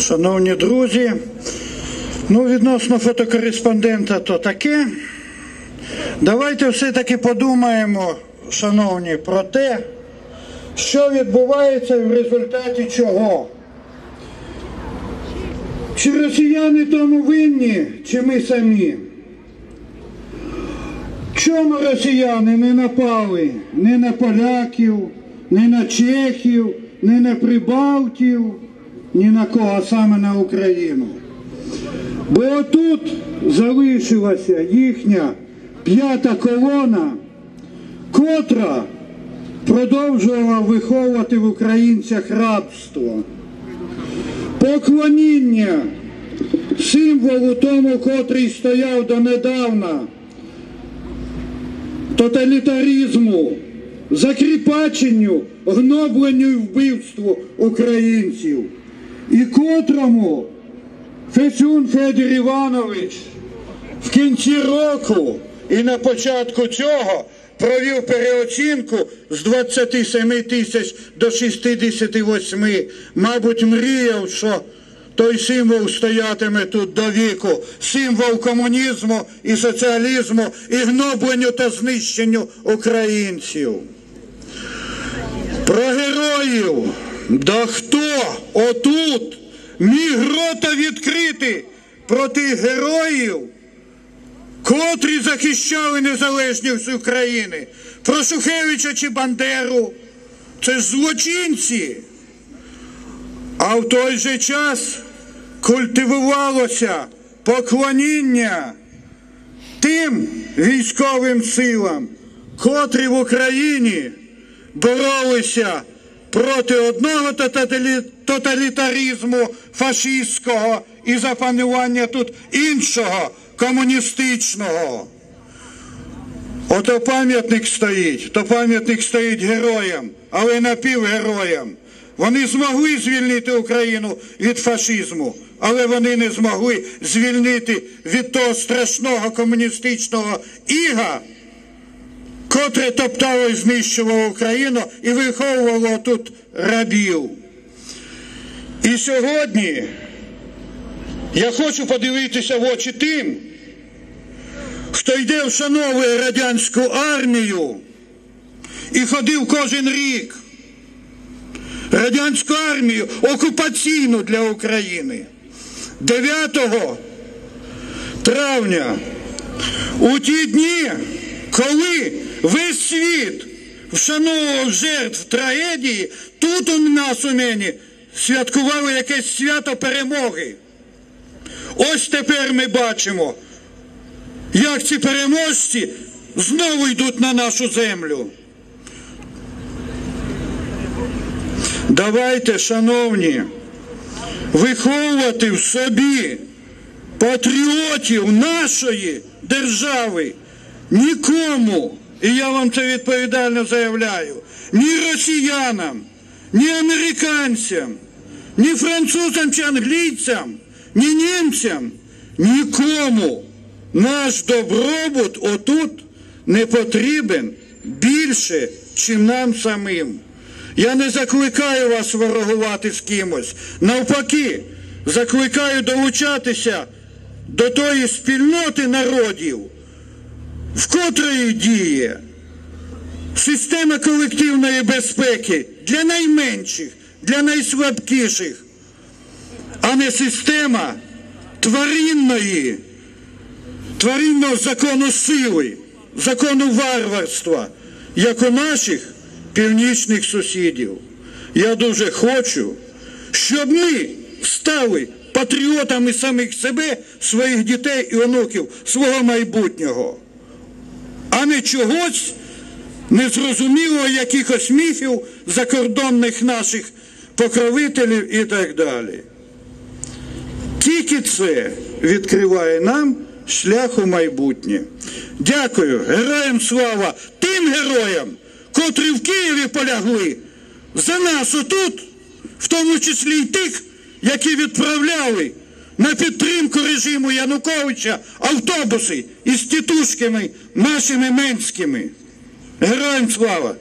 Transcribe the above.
Шановні друзі, ну відносно фотокореспондента то таке. Давайте все-таки подумаємо, шановні, про те, що відбувається в результаті чого. Чи росіяни тому винні, чи ми самі? Чому росіяни не напали ні на поляків, ні на чехів, ні на прибалтів, ні на кого а саме на Україну? Бо отут залишилася їхня п'ята колона, котра продовжувала виховувати в українцях рабство. Поклоніння символу тому, котрий стояв донедавна тоталітаризму, закріпаченню, гнобленню і вбивству українців, і котрому Фесюн Федір Іванович в кінці року і на початку цього провів переоцінку з 27 тисяч до 68. Мабуть, мріяв, що той символ стоятиме тут до віку, символ комунізму і соціалізму, і гнобленню та знищенню українців. Про героїв, да хто отут міг рота відкрити проти героїв, котрі захищали незалежність України, про Шухевича чи Бандеру. Це ж злочинці. А в той же час культивувалося поклоніння тим військовим силам, котрі в Україні боролися проти одного тоталі- тоталітаризму фашистського і запанування тут іншого комуністичного. Ото пам'ятник стоїть, то пам'ятник стоїть героям, але напівгероям. Вони змогли звільнити Україну від фашизму, але вони не змогли звільнити від того страшного комуністичного іга, котре топтало і знищувало Україну і виховувало тут рабів. І сьогодні я хочу подивитися в очі тим, хто йде вшановує радянську армію і ходив кожен рік. Радянську армію окупаційну для України. 9 травня у ті дні, коли весь світ вшановував жертв трагедії, тут у нас у мені святкували якесь свято перемоги. Ось тепер ми бачимо, як ці переможці знову йдуть на нашу землю. Давайте, шановні, виховувати в собі патріотів нашої держави нікому, і я вам це відповідально заявляю, ні росіянам, ні американцям, ні французам чи англійцям, ні німцям, нікому наш добробут отут не потрібен більше, чим нам самим. Я не закликаю вас ворогувати з кимось. Навпаки, закликаю долучатися до тої спільноти народів, котрої діє система колективної безпеки для найменших, для найслабкіших, а не система тваринної, тваринного закону сили, закону варварства, як у наших північних сусідів. Я дуже хочу, щоб ми стали патріотами самих себе, своїх дітей і онуків, свого майбутнього, а не чогось незрозумілого якихось міфів закордонних наших покровителів і так далі. Тільки це відкриває нам шлях у майбутнє. Дякую, героям слава тим героям, котрі в Києві полягли за нас отут, в тому числі й тих, які відправляли на підтримку режиму Януковича автобуси із тітушками нашими менськими. Героям слава!